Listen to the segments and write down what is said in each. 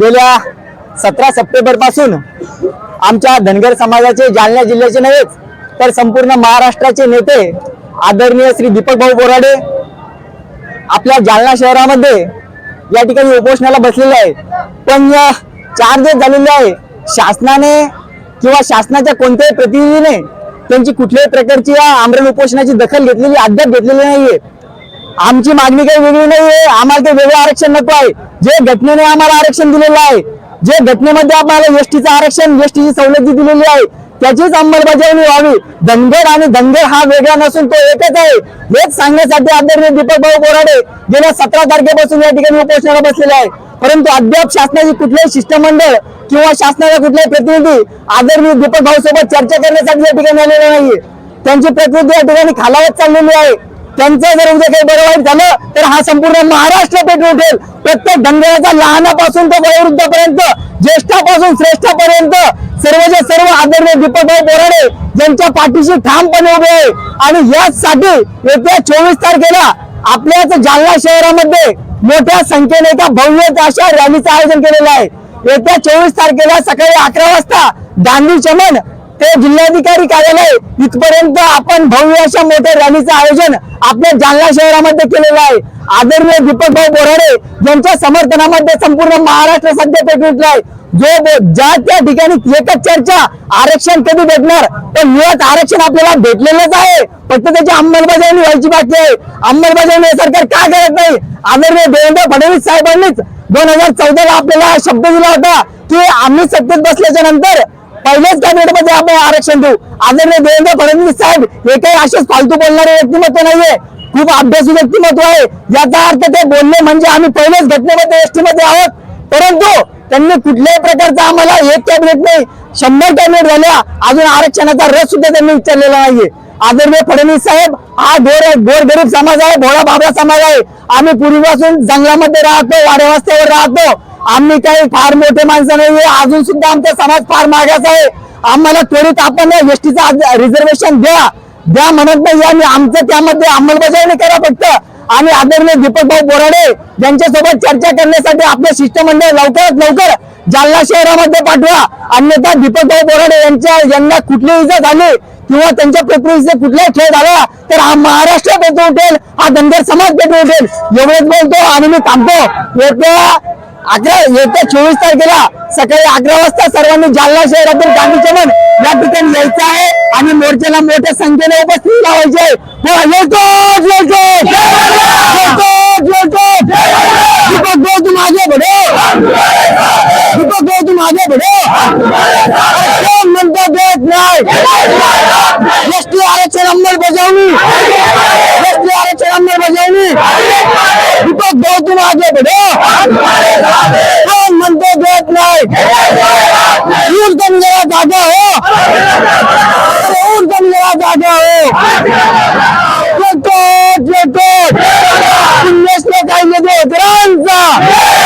गेल्या सतरा सप्टेंबरपासून आमच्या धनगर समाजाचे जालना जिल्ह्याचे नव्हेच तर संपूर्ण महाराष्ट्राचे नेते आदरणीय श्री दीपक भाऊ बोराडे आपल्या जालना शहरामध्ये या ठिकाणी उपोषणाला बसलेले आहे पण या चार दिवस झालेले आहे शासनाने किंवा शासनाच्या कोणत्याही प्रतिनिधीने त्यांची कुठल्याही प्रकारची या आमरण उपोषणाची दखल घेतलेली अद्याप घेतलेली नाहीये. आमची मागणी काही वेगळी नाहीये. आम्हाला काही वेगळं आरक्षण नको आहे. जे घटनेने आम्हाला आरक्षण दिलेलं आहे जे घटनेमध्ये आम्हाला एसटीचं आरक्षण एसटीची सवलती दिलेली आहे त्याचीच अंमलबजावणी व्हावी. धनगर आणि धनगर हा वेगळा नसून तो एकच आहे. हेच सांगण्यासाठी आदरणीय दीपक भाऊ बोराडे गेल्या सतरा तारखेपासून या ठिकाणी उपोषणाला बसलेले आहे परंतु अद्याप शासनाची कुठल्याही शिष्टमंडळ किंवा शासनाचा कुठलाही प्रतिनिधी आदरणीय दीपक भाऊ सोबत चर्चा करण्यासाठी या ठिकाणी आलेला नाहीये. त्यांची प्रतिनिधी या ठिकाणी खालावत चाललेली आहे. त्यांचं जर उद्या काही बरं वाईट झालं तर हा संपूर्ण महाराष्ट्र पेटून उठेल. प्रत्येक धंद्याचा लहानापासून तो वयोवृद्धापर्यंत ज्येष्ठापासून श्रेष्ठापर्यंत सर्वचे सर्व आदरणीय दीपकभाऊ बोराडे यांच्या पाठीशी ठामपणे उभे आहे. आणि याचसाठी येत्या चोवीस तारखेला आपल्याच जालना शहरामध्ये मोठ्या संख्येने एका भव्य अशा रॅलीचं आयोजन केलेलं आहे. येत्या चोवीस तारखेला सकाळी अकरा वाजता गांधी चमन ते जिल्हाधिकारी कार्यालय इथपर्यंत आपण भव्य अशा मोठ्या रॅलीचं आयोजन आपल्या जालना शहरामध्ये केलेलं आहे. आदरणीय दीपक भाऊ बोराडे यांच्या समर्थनामध्ये संपूर्ण महाराष्ट्र सध्या पेटून आहे जो ज्या त्या ठिकाणी एकच चर्चा आरक्षण कधी भेटणार? पण मुळात आरक्षण आपल्याला भेटलेलंच आहे. फक्त त्याची अंमलबजावणी व्हायची बाकी आहे. अंमलबजावणी सरकार का करत नाही? आदरणीय देवेंद्र फडणवीस साहेबांनीच दोन हजार चौदाला आपल्याला शब्द दिला होता की आम्ही सत्तेत बसल्याच्या नंतर पहिल्याच कॅबिनेटमध्ये आपण आरक्षण देऊ. आदरणीय देवेंद्र फडणवीस साहेब हे काही असेच फालतू बोलणारे व्यक्तिमत्व नाहीये. खूप अभ्यासू व्यक्तिमत्व आहे. याचा अर्थ ते बोलणे म्हणजे आम्ही पहिल्याच घटनेमध्ये एसटीमध्ये आहोत. परंतु त्यांनी कुठल्याही प्रकारचा आम्हाला एक कॅबिनेट नाही शंभर कॅबिनेट झाल्या. अजून आरक्षणाचा रस सुद्धा त्यांनी विचारलेला नाहीये. आदरणीय फडणवीस साहेब हा गोर गोर गरीब समाज आहे भोळा बाबरा समाज आहे. आम्ही पूर्वीपासून जंगलामध्ये राहतो वाड्यावस्त्यावर राहतो. आम्ही काही फार मोठे माणसं नाहीये अजून सुद्धा आमचा समाज फार मागाचा आहे. आम्हाला त्वरित आपण एसटीचा रिझर्वेशन द्या. द्या म्हणत नाही आणि आमचं त्यामध्ये अंमलबजावणी करा फक्त. आणि आदरणीय दीपक भाऊ बोराडे यांच्यासोबत चर्चा करण्यासाठी आपलं शिष्टमंडळ लवकरात लवकर जालना शहरामध्ये पाठवा. अन्यथा दीपक भाऊ बोराडे यांच्या यांना कुठली इजा झाली किंवा त्यांच्या प्रतिनिधीचा कुठलाही खेळ झाला तर हा महाराष्ट्र पेटून उठेल हा धनगर समाज पेटून उठेल एवढेच बोलतो आणि मी थांबतो. येत्या अकरा येत्या चोवीस तारखेला सकाळी अकरा वाजता सर्वांनी जालना शहरातील गांधी चमन या ठिकाणी यायचं आहे आणि मोर्चाला मोठ्या संख्येने उपस्थिती लावायची आहे हो, येतोच, येतोच. येतोच, येतोच. दीपक भाऊ तुम आगे बढ़ो दीपक भाऊ तुम आगे बढ़ो। कोण म्हणतो देत नाही। एसटी आरक्षण अंमलबजावणी एसटी आरक्षण अंमलबजावणी दीपक भाऊ तुम आगे बढ़ो। कोण म्हणतो देत नाही। ऊर जरा जागा हो। ऊर जरा जागा हो। येतोच येतोच पुण्यश्लोक काही दे होतरांचा पुण्यश्लोक काही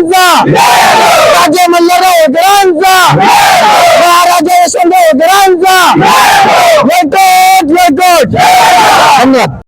दे होतरांचा राजे. मल्हारराव होतरांचा महाराजा यशवंत होतरांचा येतोच धन्यवाद.